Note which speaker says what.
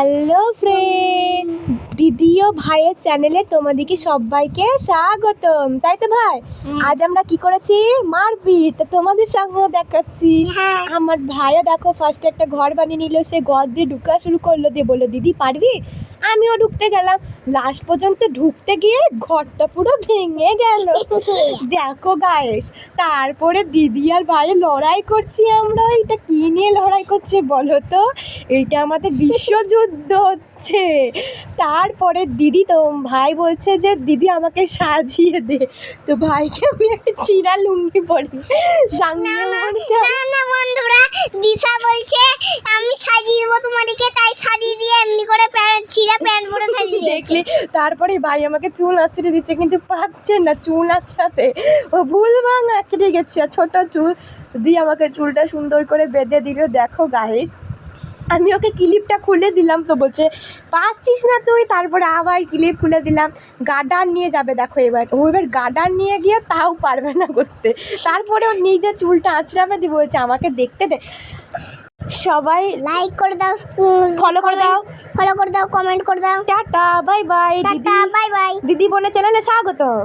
Speaker 1: Hello friend দিদি ও ভাইয়ের চ্যানেলে তোমাদেরকে সবাইকে স্বাগতম। তাই তো ভাই? আজ আমরা কি করেছি? মারপিট। তো তোমাদের সঙ্গেও দেখাচ্ছি।
Speaker 2: হ্যাঁ।
Speaker 1: আমার ভাইও দেখো ফার্স্টে একটা ঘর বানিয়ে নিল সে ঘর দিয়ে ঢুকা শুরু করল। দিয়ে বলল দিদি পারবি? আমিও ঢুকতে গেলাম। লাস্ট পর্যন্ত ঢুকতে গিয়ে ঘরটা পুরো ভেঙে গেল। দেখো গায়েস তারপরে দিদি আর ভাই লড়াই করছি আমরা। এটা কি নিয়ে লড়াই করছে বলো তো? এইটা আমাদের বিশ্বযুদ্ধ হচ্ছে। তারপরে দিদি তো ভাই বলছে যে দিদি আমাকে সাজিয়ে দে। তো ভাইকে আমি একটা চিরা লুঙ্গি পরি। জাঙ্গিয়ে
Speaker 2: বন্ধুরা দিশা বলছে আমি সাজিয়ে দেবো তোমাদেরকে।
Speaker 1: দেখলি, তারপরে ভাই আমাকে চুল আছড়ে দিচ্ছে, কিন্তু পাচ্ছে না চুল আছড়াতে। ও ভুল ভাঙ আঁচড়ে গেছে ছোট চুল দিয়ে আমাকে চুলটা সুন্দর করে বেঁধে দিল। দেখো গাইস আমি ওকে ক্লিপটা খুলে দিলাম তো, বলছে, পাচ্ছিস না তুই? তারপরে আবার ক্লিপ খুলে দিলাম। গার্ডার নিয়ে যাবে, দেখো এবার। ও এবার গার্ডার নিয়ে গিয়ে তাও পারবে না করতে। তারপরে ও নিজে চুলটা আঁচড়াবে দিয়ে বলছে, আমাকে দেখতে দে। সবাই
Speaker 2: লাইক করে দাও
Speaker 1: ফলো করে দাও।
Speaker 2: ফলো করে দাও কমেন্ট করে দাও।
Speaker 1: টাটা বাই বাই দিদি।
Speaker 2: টাটা বাই বাই
Speaker 1: দিদি বোনের চ্যানেলে স্বাগতম।